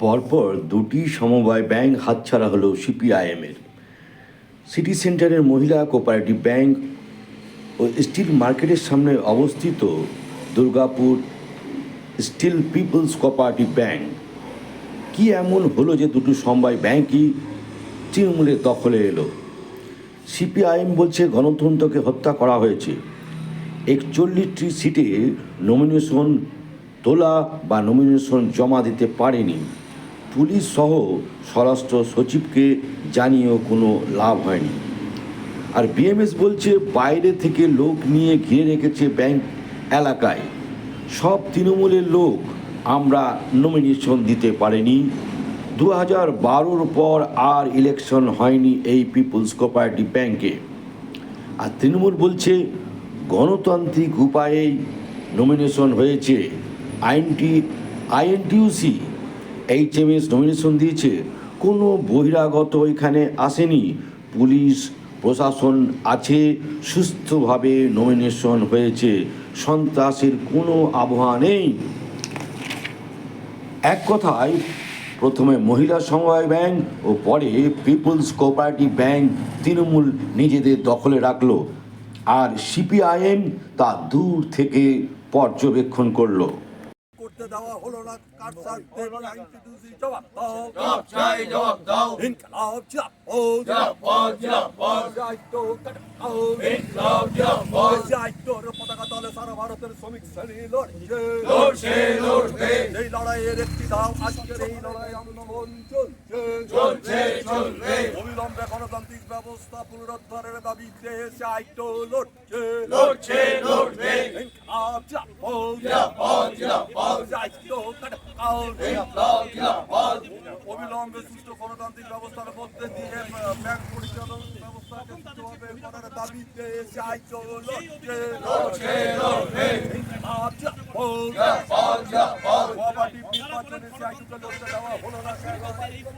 পরপর দুটি সমবায় ব্যাংক হাতছাড়া হলো সিপিআইএমের। সিটি সেন্টারের মহিলা কোঅপারেটিভ ব্যাংক ও স্টিল মার্কেটের সামনে অবস্থিত Durgapur steel people's cooperative bank. কি এমন হলো যে দুটো সমবায় ব্যাংকই তৃণমূলের দখলে এলো? সিপিআইএম বলছে গণতন্ত্রকে হত্যা করা হয়েছে। একচল্লিশটি সিটে নমিনেশন তোলা বা নমিনেশন জমা দিতে পারেনি। পুলিশ সহ স্বরাষ্ট্র সচিবকে জানিয়েও কোনো লাভ হয়নি। আর বিএমএস বলছে, বাইরে থেকে লোক নিয়ে ঘিরে রেখেছে ব্যাংক এলাকায়। সব তৃণমূলের লোক আমরা নমিনেশন দিতে পারিনি। দু হাজার বারোর পর আর ইলেকশন হয়নি এই পিপুলস কোপারেটিভ ব্যাংকে আর তৃণমূল বলছে, গণতান্ত্রিক উপায়েই নমিনেশন হয়েছে। আইনটি, আইএনটিউসি এইচএমএস নমিনেশন দিয়েছে। কোনো বহিরাগত এখানে আসেনি। পুলিশ, প্রশাসন আছে, সুস্থভাবে নমিনেশন হয়েছে। সন্ত্রাসের কোনো আবহাওয়া নেই। এক কথায়, প্রথমে মহিলা সমবায় ব্যাংক ও পরে পিপলস কোঅপারেটিভ ব্যাংক তৃণমূল নিজেদের দখলে রাখল। আর সিপিআইএম তা দূর থেকে পর্যবেক্ষণ করল। করতে দেওয়া হলো না। স্বার্থে আইনটিটিউসি জবাব দাও। জবাব চাই জবাব দাও। ইনকলাব জিয়াপদ কাটাও ইনকলাব দায়িত্বর পতাকা তলে সারা ভারতের শ্রমিক শ্রেণি লড়ছে। লড়ছে লড়বে এই লড়াইয়ের একটি দাও আজকের এই লড়াই আন্দোলন চলছে। চলছে চলবে অবিলম্বে গণতান্ত্রিক ব্যবস্থা পুনরুদ্ধারের দাবিতে সাহিত্য লড়ছে। লড়ছে লড়বে অবিলম্বে সুষ্ঠু গণতান্ত্রিক ব্যবস্থার মধ্যে দিয়ে ব্যাংক পরিচালন ব্যবস্থাকে সুষ্ঠুভাবে করার দাবিতে সাহায্য লড়ছে। লড়ছে লড়বে জিরাপদ নির্বাচনে লড়তে দেওয়া হলো না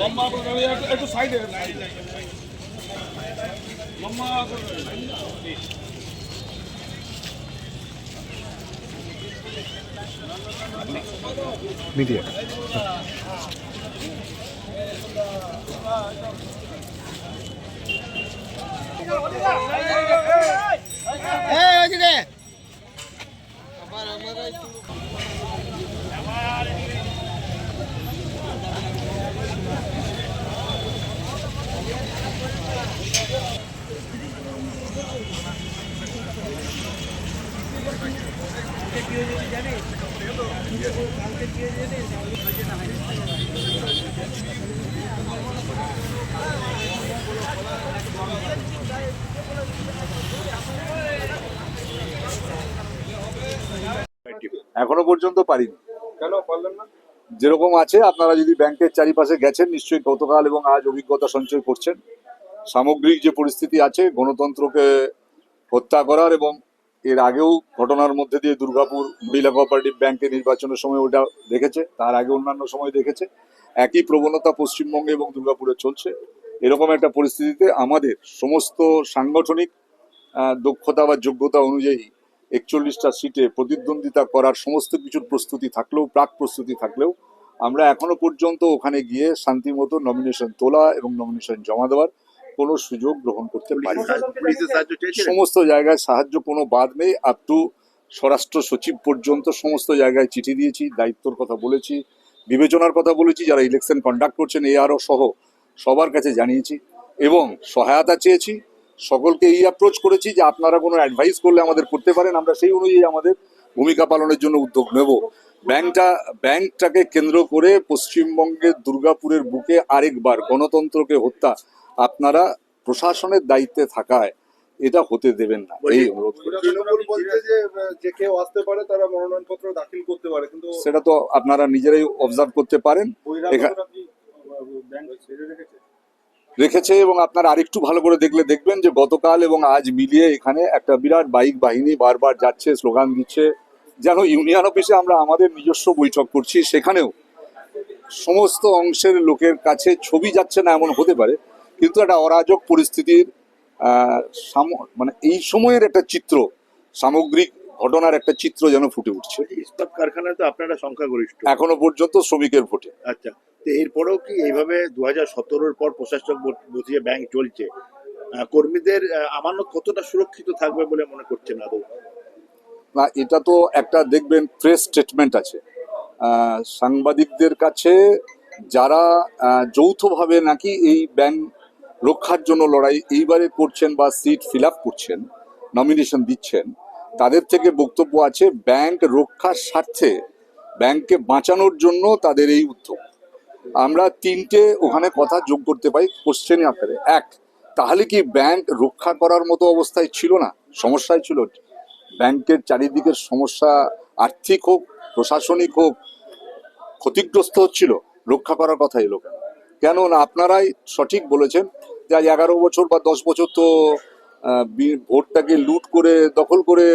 লম্বা করে একটু- সাইডে লম্বা করে মিডিয়া এখনও পর্যন্ত পারিনি। কেন পারলেন না? যেরকম আছে আপনারা যদি ব্যাংকের চারিপাশে গেছেন নিশ্চয়ই গতকাল এবং আজ অভিজ্ঞতা সঞ্চয় করছেন। সামগ্রিক যে পরিস্থিতি আছে গণতন্ত্রকে হত্যা করার এবং এর আগেও ঘটনার মধ্যে দিয়ে দুর্গাপুর মহিলা কোঅপারেটিভ ব্যাংকের নির্বাচনের সময় ওটা দেখেছে, তার আগে অন্যান্য সময় দেখেছে। একই প্রবণতা পশ্চিমবঙ্গে এবং দুর্গাপুরে চলছে। এরকম একটা পরিস্থিতিতে আমাদের সমস্ত সাংগঠনিক দক্ষতা বা যোগ্যতা অনুযায়ী একচল্লিশটা সিটে প্রতিদ্বন্দ্বিতা করার সমস্ত কিছুর প্রস্তুতি থাকলেও, প্রাক প্রস্তুতি থাকলেও আমরা এখনও পর্যন্ত ওখানে গিয়ে শান্তিমতো নমিনেশন তোলা এবং নমিনেশন জমা দেওয়ার কোনো সুযোগ গ্রহণ করতে পারি না। সমস্ত জায়গায় সাহায্য কোনো বাদ নেই। আপ টু স্বরাষ্ট্র সচিব পর্যন্ত সমস্ত জায়গায় চিঠি দিয়েছি দায়িত্বর কথা বলেছি বিবেচনার কথা বলেছি যারা ইলেকশন কন্ডাক্ট করছেন এআরও সহ সবার কাছে জানিয়েছি এবং সহায়তা চেয়েছি। সকলকে এই অ্যাপ্রোচ করেছি যে আপনারা কোনো অ্যাডভাইস করলে আমাদের করতে পারেন। আমরা সেই অনুযায়ী আমাদের ভূমিকা পালনের জন্য উদ্যোগ নেব। ব্যাংকটা ব্যাংকটাকে কেন্দ্র করে পশ্চিমবঙ্গের দুর্গাপুরের বুকে আরেকবার গণতন্ত্রকে হত্যা আপনারা প্রশাসনের দায়িত্বে থাকায় এটা হতে দেবেন না। এই অনুরোধ করি। যে কেউ আসতে পারে তারা মনোনয়নপত্র দাখিল করতে পারে সেটা তো আপনারা নিজেরাই অবজার্ভ করতে পারেন। রেখেছে এবং আপনারা আরেকটু ভালো করে দেখলে দেখবেন যে গতকাল এবং আজ মিলিয়ে এখানে একটা বিরাট বাইক বাহিনী বারবার যাচ্ছে স্লোগান দিচ্ছে। যেন ইউনিয়ন অফিসে আমরা আমাদের নিজস্ব বৈঠক করছি সেখানেও সমস্ত অংশের লোকের কাছে ছবি যাচ্ছে না এমন হতে পারে। কিন্তু একটা অরাজক পরিস্থিতির মানে এই সময়ের একটা চিত্র সামগ্রিক ঘটনার একটা চিত্র যেন ফুটে উঠছে। ইস্পাত কারখানায় তো আপনারা সংখ্যাগরিষ্ঠ। এখনও পর্যন্ত শ্রমিকের ভোটে। আচ্ছা তো এরপরেও কি এইভাবে দু হাজার সতেরোর পর প্রশাসক বসিয়ে ব্যাংক চলছে কর্মীদের আমানত কতটা সুরক্ষিত থাকবে বলে মনে করছেন আদৌ? না এটা তো একটা দেখবেন প্রেস স্টেটমেন্ট আছে। সাংবাদিকদের কাছে যারা যৌথভাবে নাকি এই ব্যাংক রক্ষার জন্য লড়াই এইবারে করছেন বা সিট ফিল আপ করছেন নমিনেশন দিচ্ছেন, তাদের থেকে বক্তব্য আছে ব্যাংক রক্ষার স্বার্থে ব্যাংককে বাঁচানোর জন্য তাদের এই উদ্যোগ। আমরা তিনটে ওখানে কথা যোগ করতে পাই কোশ্চেনে আকারে। এক, তাহলে কি ব্যাংক রক্ষা করার মতো অবস্থায় ছিল না? সমস্যায় ছিল? ব্যাংকের চারিদিকের সমস্যা আর্থিক হোক, প্রশাসনিক হোক, ক্ষতিগ্রস্ত হচ্ছিল, রক্ষা করার কথা এলো কেন? কেন না আপনারাই সঠিক বলেছেন যে আজ এগারো বছর বা দশ বছর তো ভোটটাকে লুট করে, দখল করে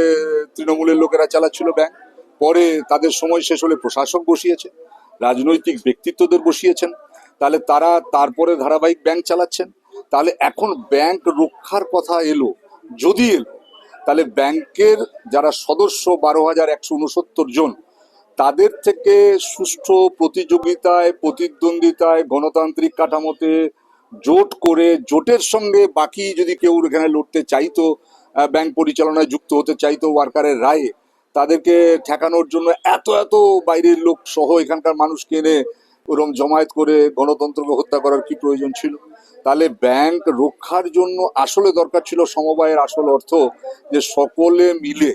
তৃণমূলের লোকেরা চালাচ্ছিল ব্যাংক পরে তাদের সময় শেষ হলে প্রশাসক বসিয়েছে, রাজনৈতিক ব্যক্তিত্বদের বসিয়েছেন। তাহলে তারা তারপরে ধারাবাহিক ব্যাংক চালাচ্ছেন। তাহলে এখন ব্যাংক রক্ষার কথা এলো, যদি এলো, তাহলে ব্যাংকের যারা সদস্য বারো হাজার একশো উনসত্তর জন তাদের থেকে সুষ্ঠু প্রতিযোগিতায়, প্রতিদ্বন্দ্বিতায়, গণতান্ত্রিক কাঠামোতে জোট করে জোটের সঙ্গে বাকি যদি কেউ এখানে লড়তে চাইতো ব্যাংক পরিচালনায় যুক্ত হতে চাইতো, ওয়ার্কারের রায়ে, তাদেরকে ঠেকানোর জন্য এত এত বাইরের লোক সহ এখানকার মানুষকে এনে ওরম জমায়েত করে গণতন্ত্রকে হত্যা করার কি প্রয়োজন ছিল? তাহলে ব্যাংক রক্ষার জন্য আসলে দরকার ছিল সমবায়ের আসল অর্থ যে সকলে মিলে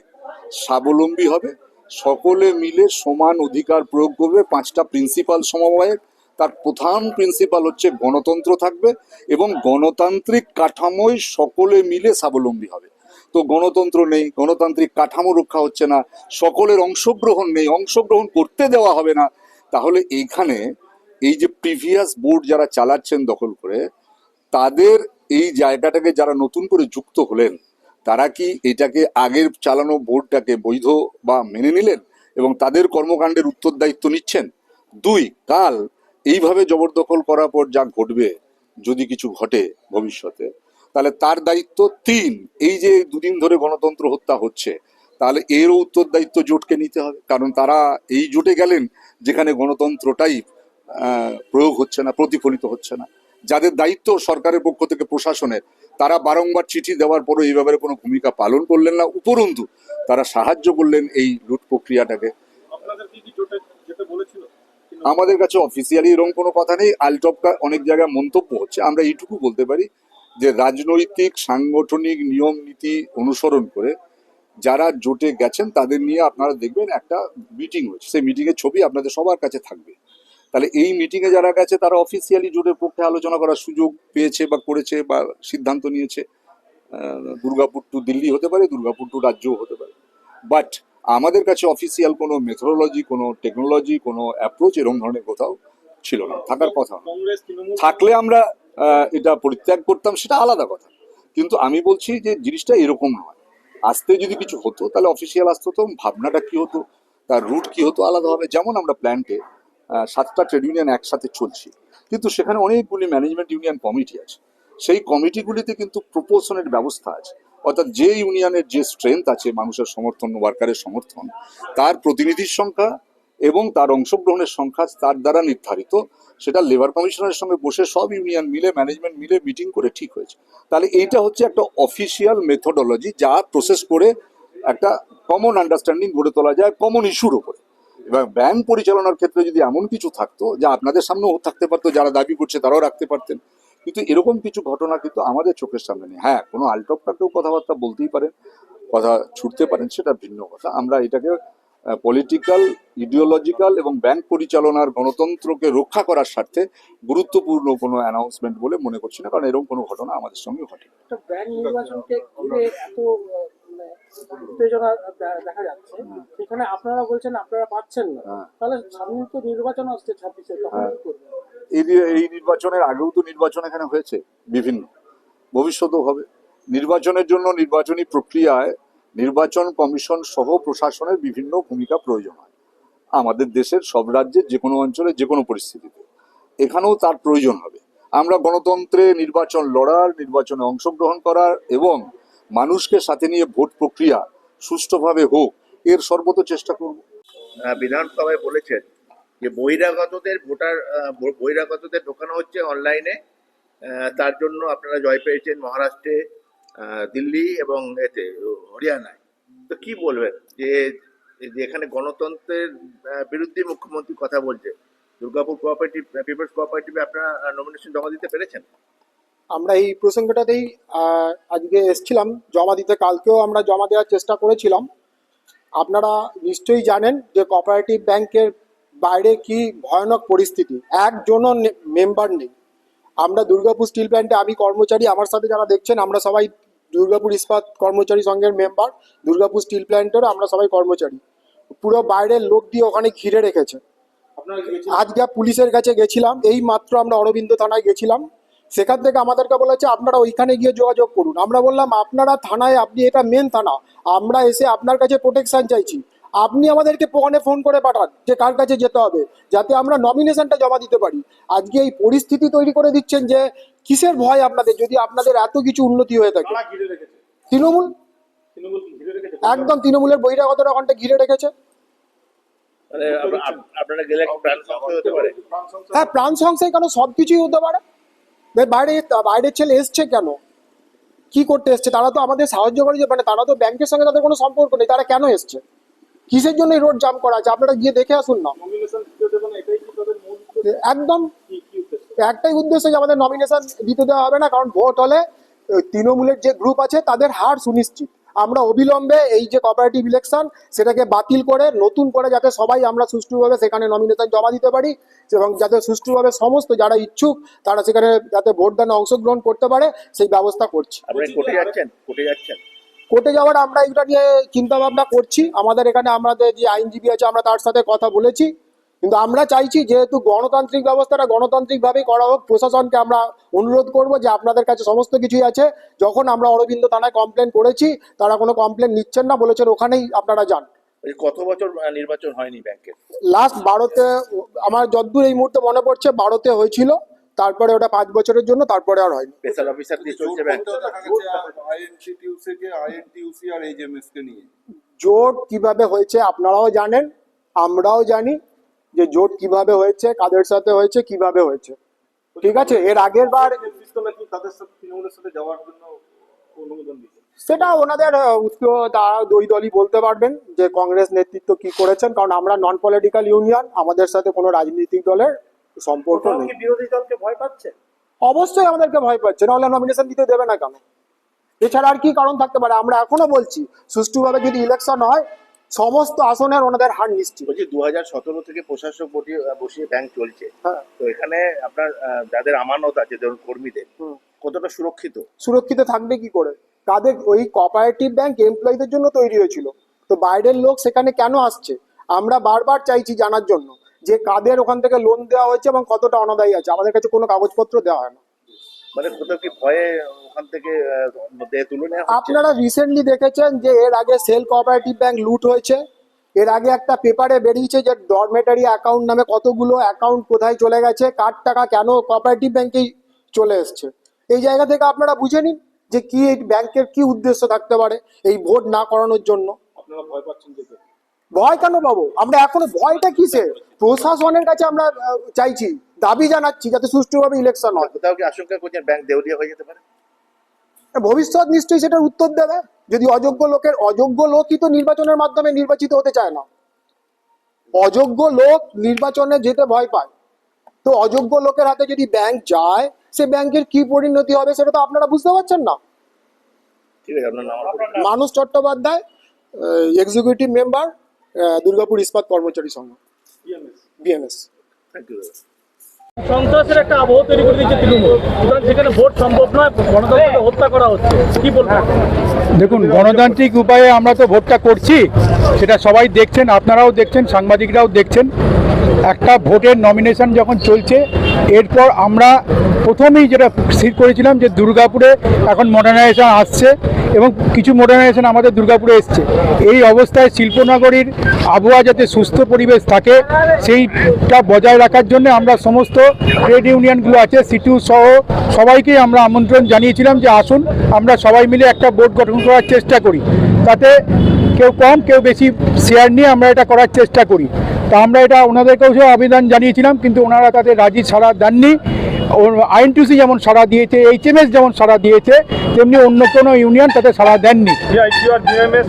স্বাবলম্বী হবে সকলে মিলে সমান অধিকার প্রয়োগ করবে। পাঁচটা প্রিন্সিপাল সমবায়ের তার প্রধান প্রিন্সিপাল হচ্ছে গণতন্ত্র থাকবে এবং গণতান্ত্রিক কাঠামোই সকলে মিলে স্বাবলম্বী হবে। তো গণতন্ত্র নেই, গণতান্ত্রিক কাঠামো রক্ষা হচ্ছে না, সকলের অংশগ্রহণ নেই, অংশগ্রহণ করতে দেওয়া হবে না। তাহলে এইখানে এই যে প্রিভিয়াস বোর্ড যারা চালাচ্ছেন দখল করে, তাদের এই জায়গাটাকে যারা নতুন করে যুক্ত হলেন তারা কি এটাকে আগের চালানো বোর্ডটাকে বৈধ বা মেনে নিলেন এবং তাদের কর্মকাণ্ডের উত্তরদায়িত্ব নিচ্ছেন? দুই, কাল এইভাবে জবরদখল করার পর যা ঘটবে, যদি কিছু ঘটে ভবিষ্যতে, তাহলে তার দায়িত্ব তিন, এই যে দুদিন ধরে গণতন্ত্র হত্যা হচ্ছে, তাহলে এরও উত্তরদায়িত্ব জোটকে নিতে হবে, কারণ তারা এই জোটে গেলেন যেখানে গণতন্ত্রটাই প্রয়োগ হচ্ছে না, প্রতিফলিত হচ্ছে না। যাদের দায়িত্ব সরকারের পক্ষ থেকে প্রশাসনের তারা বারংবার চিঠি দেওয়ার পরও এই ব্যাপারে কোনো ভূমিকা পালন করলেন না। উপরন্তু তারা সাহায্য করলেন এই লুট প্রক্রিয়াটাকে। আমাদের কাছে অফিসিয়ালি এরকম কোনো কথা নেই। আলটপকা অনেক জায়গায় মন্তব্য হচ্ছে। আমরা এইটুকু বলতে পারি যে রাজনৈতিক সাংগঠনিক নিয়ম নীতি অনুসরণ করে যারা জোটে গেছেন তাদের নিয়ে আপনারা দেখবেন একটা মিটিং হয়েছে। সেই মিটিংয়ের ছবি আপনাদের সবার কাছে থাকবে। তাহলে এই মিটিংয়ে যারা গেছে তারা অফিসিয়ালি জোটের পক্ষে আলোচনা করার সুযোগ পেয়েছে বা করেছে বা সিদ্ধান্ত নিয়েছে। দুর্গাপুর টু দিল্লি হতে পারে দুর্গাপুর টু রাজ্যও হতে পারে। বাট আমাদের কাছে অফিসিয়াল কোনো মেথোডোলজি কোনো টেকনোলজি কোনো অ্যাপ্রোচ এরকম ধরনের কোথাও ছিল না। থাকার কথা থাকলে আমরা এটা পরিত্যাগ করতাম সেটা আলাদা কথা। কিন্তু আমি বলছি যে জিনিসটা এরকম নয়। আসতে যদি কিছু হতো তাহলে অফিসিয়াল আসতো হতো ভাবনাটা কি হতো তার রুট কি হতো আলাদা হবে যেমন আমরা প্ল্যান্টে সাতটা ট্রেড ইউনিয়ন একসাথে চলছি। কিন্তু সেখানে অনেকগুলি ম্যানেজমেন্ট ইউনিয়ন কমিটি আছে। সেই কমিটিগুলিতে কিন্তু প্রপোর্শনের ব্যবস্থা আছে। অর্থাৎ যে ইউনিয়নের যে স্ট্রেংথ আছে মানুষের সমর্থন ওয়ার্কারের সমর্থন, তার প্রতিনিধির সংখ্যা এবং তার অংশগ্রহণের সংখ্যা তার দ্বারা নির্ধারিত। সেটা লেবার কমিশনের সঙ্গে বসে সব ইউনিয়ন মিলে ম্যানেজমেন্ট মিলে মিটিং করে ঠিক হয়েছে। তাহলে এইটা হচ্ছে একটা অফিসিয়াল মেথোডোলজি যা প্রসেস করে একটা কমন আন্ডারস্ট্যান্ডিং গড়ে তোলা যায় কমন ইস্যুর উপরে। এবার ব্যাংক পরিচালনার ক্ষেত্রে যদি এমন কিছু থাকতো যা আপনাদের সামনেও থাকতে পারতো, যারা দাবি করছে তারাও রাখতে পারতেন। কিন্তু এরকম কিছু ঘটনা কিন্তু আমাদের চোখের সামনে নেই। হ্যাঁ কোনো আলটপটাকেও কথাবার্তা বলতেই পারেন, কথা ছুটতে পারেন, সেটা ভিন্ন কথা। আমরা এটাকে পলিটিক্যাল ইডিওলজিক্যাল এবং ব্যাংক পরিচালনার গণতন্ত্রকে রক্ষা করার স্বার্থে গুরুত্বপূর্ণ কোনো অ্যানাউন্সমেন্ট বলে মনে করছি না, কারণ এরকম কোনো ঘটনা আমাদের সঙ্গে ঘটে ব্যাংক নির্বাচনকে এত উত্তেজনা দেখা যাচ্ছে। সেখানে আপনারা বলছেন আপনারা পাচ্ছেন না। হ্যাঁ। তাহলে সামনে তো নির্বাচন আসছে ছাব্বিশে তখন হ্যাঁ। কি করবেন? এই এই নির্বাচনের আগেও তো নির্বাচন এখানে হয়েছে বিভিন্ন। ভবিষ্যতেও হবে। নির্বাচনের জন্য নির্বাচনী প্রক্রিয়ায় নির্বাচন কমিশন সহ প্রশাসনের বিভিন্ন ভূমিকা প্রয়োজন হয়। আমাদের দেশের সব রাজ্যের যে কোনো অঞ্চলে যে কোনো পরিস্থিতিতে। এখানেও তার প্রয়োজন হবে। আমরা গণতন্ত্রে নির্বাচন লড়ার নির্বাচনে অংশগ্রহণ করার এবং মানুষকে সাথে নিয়ে ভোট প্রক্রিয়া সুষ্ঠুভাবে হোক, এর সর্বত চেষ্টা করব। বিধানসভায় বলেছেন যে বহিরাগতদের ভোটার বহিরাগতদের ঢোকানো হচ্ছে অনলাইনে। তার জন্য আপনারা জয় পেয়েছেন মহারাষ্ট্রে দিল্লি এবং এতে, হরিয়ানায়। তো কি বলবেন যে এখানে গণতন্ত্রের বিরুদ্ধে মুখ্যমন্ত্রী কথা বলছে? দুর্গাপুর কোঅপারেটিভ পিপলস কোঅপারেটিভে আপনারা নমিনেশন জমা দিতে পেরেছেন? আমরা এই প্রসঙ্গটাতেই আজকে এসছিলাম জমা দিতে। কালকেও আমরা জমা দেওয়ার চেষ্টা করেছিলাম। আপনারা নিশ্চয়ই জানেন যে কোঅপারেটিভ ব্যাংকের বাইরে কি ভয়ানক পরিস্থিতি। একজনও মেম্বার নেই। আমরা দুর্গাপুর স্টিল প্ল্যান্টে আমি কর্মচারী আমার সাথে যারা দেখছেন আমরা সবাই দুর্গাপুর ইস্পাত কর্মচারী সংঘের মেম্বার দুর্গাপুর স্টিল প্ল্যান্টেরও আমরা সবাই কর্মচারী। পুরো বাইরের লোক দিয়ে ওখানে ঘিরে রেখেছে। আজকে পুলিশের কাছে গেছিলাম। এই মাত্র আমরা অরবিন্দ থানায় গেছিলাম। সেখান থেকে আমাদেরকে বলেছে আপনারা ওইখানে গিয়ে যোগাযোগ করুন। আমরা বললাম আপনারা থানায় আপনি এটা মেন থানা আমরা এসে আপনার কাছে প্রোটেকশন চাইছি। আপনি আমাদেরকে ওখানে ফোন করে পাঠান যে কার কাছে যেতে হবে যাতে আমরা নমিনেশনটা জমা দিতে পারি। আজকে এই পরিস্থিতি তৈরি করে দিচ্ছেন যে কিসের ভয় আপনাদের যদি আপনাদের এত কিছু উন্নতি হয়ে থাকে? তৃণমূল? একদম তৃণমূলের বহিরাগতরা ওখানটা ঘিরে রেখেছে। মানে হ্যাঁ প্রাণ সংশয় কেন সব কিছুই হতে পারে? বাইরে বাইরের ছেলে এসছে কেন? কি করতে এসছে? তারা তো আমাদের সাহায্য করে যে মানে তারা তো ব্যাংকের সঙ্গে তাদের কোনো সম্পর্ক নেই তারা কেন এসছে? কিসের জন্য রোড জাম করা আছে? আপনারা গিয়ে দেখে আসুন না। একদম। একটাই উদ্দেশ্য যে আমাদের নমিনেশন দিতে দেওয়া হবে না কারণ ভোট হলে তৃণমূলের যে গ্রুপ আছে তাদের হার সুনিশ্চিত। আমরা অবিলম্বে এই যে কোঅপারেটিভ ইলেকশন সেটাকে বাতিল করে নতুন করে যাতে সবাই আমরা সুষ্ঠুভাবে সেখানে নমিনেশন জমা দিতে পারি এবং যাতে সুষ্ঠুভাবে সমস্ত যারা ইচ্ছুক তারা সেখানে যাতে ভোটদানে অংশগ্রহণ করতে পারে সেই ব্যবস্থা করছি। কোর্টে যাওয়ার আমরা এটা নিয়ে চিন্তা ভাবনা করছি। আমাদের এখানে আমাদের যে আইনজীবী আছে আমরা তার সাথে কথা বলেছি। কিন্তু আমরা চাইছি যেহেতু গণতান্ত্রিক ব্যবস্থাটা গণতান্ত্রিকভাবেই করা হোক প্রশাসনকে আমরা অনুরোধ করব যে আপনাদের কাছে সমস্ত কিছুই আছে। যখন আমরা অরবিন্দ থানায় কমপ্লেন করেছি তারা কোনো কমপ্লেন নিচ্ছেন না বলেছেন ওখানেই আপনারা যান। কত বছর নির্বাচন হয়নি ব্যাংকের লাস্ট বারোতে আমার যদ্দূর এই মুহূর্তে মনে পড়ছে বারোতে হয়েছিল তারপরে ওটা পাঁচ বছরের জন্য তারপরে আর হয়নি। স্পেশাল অফিসার দিয়ে চলছে ব্যাংক আইএনটিউসি আর এইচএমএস কে নিয়ে। জোট কীভাবে হয়েছে আপনারাও জানেন আমরাও জানি যে জোট কীভাবে হয়েছে কাদের সাথে হয়েছে কীভাবে হয়েছে। ঠিক আছে? এর আগের বার সেটা ওনাদের তারা দুই দলই বলতে পারবেন যে কংগ্রেস নেতৃত্ব কি করেছেন কারণ আমরা নন পলিটিক্যাল ইউনিয়ন আমাদের সাথে কোনো রাজনৈতিক দলের সম্পর্ক নেই। বিরোধী দলকে ভয় পাচ্ছে? অবশ্যই আমাদেরকে ভয় পাচ্ছে নাহলে নমিনেশন দিতে দেবে না কেন? এছাড়া আর কি কারণ থাকতে পারে? আমরা এখনও বলছি সুষ্ঠুভাবে যদি ইলেকশন হয় সমস্ত আসনের ওনাদের হার নিশ্চিত। বলছি দু হাজার সতেরো থেকে প্রশাসক বসিয়ে বসিয়ে ব্যাংক চলছে। হ্যাঁ। তো এখানে আপনার যাদের আমানত আছে ধরুন কর্মীদের কতটা সুরক্ষিত? সুরক্ষিত থাকবে কি করে? তাদের ওই কোঅপারেটিভ ব্যাংক এমপ্লয়ীদের জন্য তৈরি হয়েছিল। তো বাইরের লোক সেখানে কেন আসছে? আমরা বারবার চাইছি জানার জন্য যে কাদের ওখান থেকে লোন দেওয়া হয়েছে এবং কতটা অনাদায়ী আছে। আমাদের কাছে কোনো কাগজপত্র দেওয়া হয় না। মানে কোথাও কি ভয়ে ওখান থেকে দেহ তুলে নেওয়া আপনারা রিসেন্টলি দেখেছেন যে এর আগে সেল কোঅপারেটিভ ব্যাংক লুট হয়েছে। এর আগে একটা পেপারে বেরিয়েছে যে ডরমেটারি অ্যাকাউন্ট নামে কতগুলো অ্যাকাউন্ট কোথায় চলে গেছে কার টাকা কেন কোঅপারেটিভ ব্যাংকেই চলে এসছে। এই জায়গা থেকে আপনারা বুঝে নিন যে কি এই ব্যাংকের কি উদ্দেশ্য থাকতে পারে এই ভোট না করানোর জন্য। আপনারা ভয় পাচ্ছেন যেতে ভয় কেন পাবো? আমরা এখনও ভয়টা কিসে প্রশাসনের কাছে আমরা চাইছি দাবি জানাচ্ছি যাতে সুষ্ঠুভাবে ইলেকশন হয়। কোথাও কি আশঙ্কা করছেন? ব্যাংক দেউলিয়া হয়ে যেতে পারে? ভবিষ্যৎ নিশ্চয়ই সেটার উত্তর দেবে। যদি অযোগ্য লোকের অযোগ্য লোকই তো নির্বাচনের মাধ্যমে নির্বাচিত হতে চায় না। অযোগ্য লোক নির্বাচনে যেতে ভয় পায়। তো অযোগ্য লোকের হাতে যদি ব্যাংক যায় সে ব্যাংকের কি পরিণতি হবে সেটা তো আপনারা বুঝতে পারছেন না। ঠিক আছে মানুষ চট্টোপাধ্যায় এক্সিকিউটিভ মেম্বার দুর্গাপুর ইস্পাত কর্মচারী সংঘ। বিএমএস থ্যাংক ইউ সন্ত্রাসের একটা আবহ তৈরি করে দিয়েছে তৃণমূল। সুতরাং সেখানে ভোট সম্ভব নয় গণতন্ত্রকে হত্যা করা হচ্ছে। কি বলবেন দেখুন গণতান্ত্রিক উপায়ে আমরা তো ভোটটা করছি সেটা সবাই দেখছেন আপনারাও দেখছেন সাংবাদিকরাও দেখছেন। একটা ভোটের নমিনেশন যখন চলছে, এরপর আমরা প্রথমেই যেটা স্থির করেছিলাম যে দুর্গাপুরে এখন মডার্নাইজেশন আসছে এবং কিছু মডার্নাইজেশন আমাদের দুর্গাপুরে এসছে। এই অবস্থায় শিল্পনগরীর আবহাওয়া যাতে সুস্থ পরিবেশ থাকে, সেইটা বজায় রাখার জন্য আমরা সমস্ত ট্রেড ইউনিয়নগুলো আছে সিটু সহ সবাইকেই আমরা আমন্ত্রণ জানিয়েছিলাম যে আসুন, আমরা সবাই মিলে একটা বোর্ড গঠন করার চেষ্টা করি। তাতে কেউ কম, কেউ বেশি শেয়ার নিয়ে আমরা এটা করার চেষ্টা করি। তা আমরা এটা ওনাদেরকেও সে আবেদন জানিয়েছিলাম কিন্তু ওনারা তাদের রাজি ছাড়া দেননি। আইএনটিসি যেমন সাড়া দিয়েছে এইচএমএস যেমন সাড়া দিয়েছে তেমনি অন্য কোনো ইউনিয়ন তাতে সাড়া দেননি।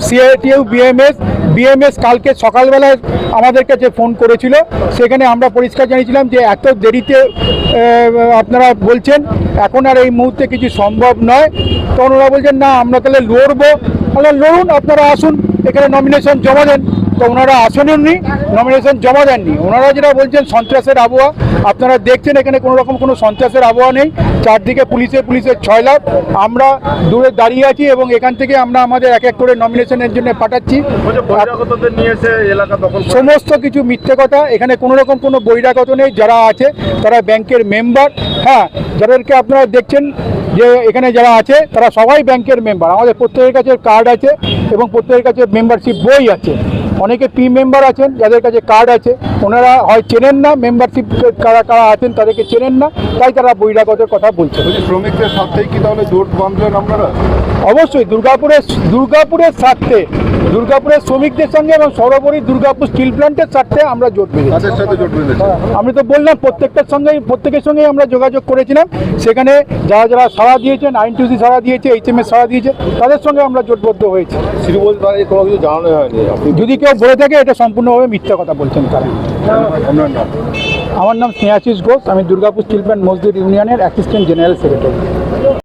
সিআইটিউ বিএমএস বিএমএস কালকে সকালবেলায় আমাদের কাছে ফোন করেছিল। সেখানে আমরা পরিষ্কার জানিয়েছিলাম যে এত দেরিতে আপনারা বলছেন এখন আর এই মুহূর্তে কিছু সম্ভব নয়। তখন ওরা বলছেন না আমরা তাহলে লড়বো। তাহলে লড়ুন আপনারা আসুন এখানে নমিনেশন জমা দেন। তো ওনারা আসেননি নমিনেশন জমা দেননি। ওনারা যেটা বলছেন সন্ত্রাসের আবহাওয়া। আপনারা দেখছেন এখানে কোনো রকম কোনো সন্ত্রাসের আবহাওয়া নেই। চারদিকে পুলিশে পুলিশের ছয় লাখ। আমরা দূরে দাঁড়িয়ে আছি এবং এখান থেকে আমরা আমাদের এক এক করে নমিনেশনের জন্য পাঠাচ্ছি। সমস্ত কিছু মিথ্যে কথা। এখানে কোনো রকম কোনো বহিরাগত নেই। যারা আছে তারা ব্যাংকের মেম্বার হ্যাঁ যাদেরকে আপনারা দেখছেন যে এখানে যারা আছে তারা সবাই ব্যাংকের মেম্বার আমাদের প্রত্যেকের কাছে কার্ড আছে এবং প্রত্যেকের কাছে মেম্বারশিপ বই আছে। অনেকে টিম মেম্বার আছেন যাদের কাছে কার্ড আছে ওনারা হয় চেনেন না মেম্বারশিপ কারা কারা আছেন তাদেরকে চেনেন না তাই তারা বহিরাগতের কথা বলছেন শ্রমিকদের স্বার্থেই কি তাহলে জোট বাঁধলেন আপনারা? অবশ্যই দুর্গাপুরের দুর্গাপুরের স্বার্থে দুর্গাপুরের শ্রমিকদের সঙ্গে এবং সর্বোপরি দুর্গাপুর স্টিল প্ল্যান্টের স্বার্থে আমরা জোট বেঁধেছি। সাথে আমি তো বললাম প্রত্যেকটার সঙ্গেই প্রত্যেকের সঙ্গেই আমরা যোগাযোগ করেছিলাম। সেখানে যারা যারা সাড়া দিয়েছেন আইনটিউসি সাড়া দিয়েছে এইচএমএস সাড়া দিয়েছে তাদের সঙ্গে আমরা জোটবদ্ধ হয়েছি। কোনো কিছু জানানো হয়নি? যদি কেউ বলে থাকে এটা সম্পূর্ণভাবে মিথ্যা কথা বলছেন তারা। আমার নাম স্নেহাশিস ঘোষ আমি দুর্গাপুর স্টিল প্ল্যান্ট মসজিদ ইউনিয়নের অ্যাসিস্ট্যান্ট জেনারেল সেক্রেটারি।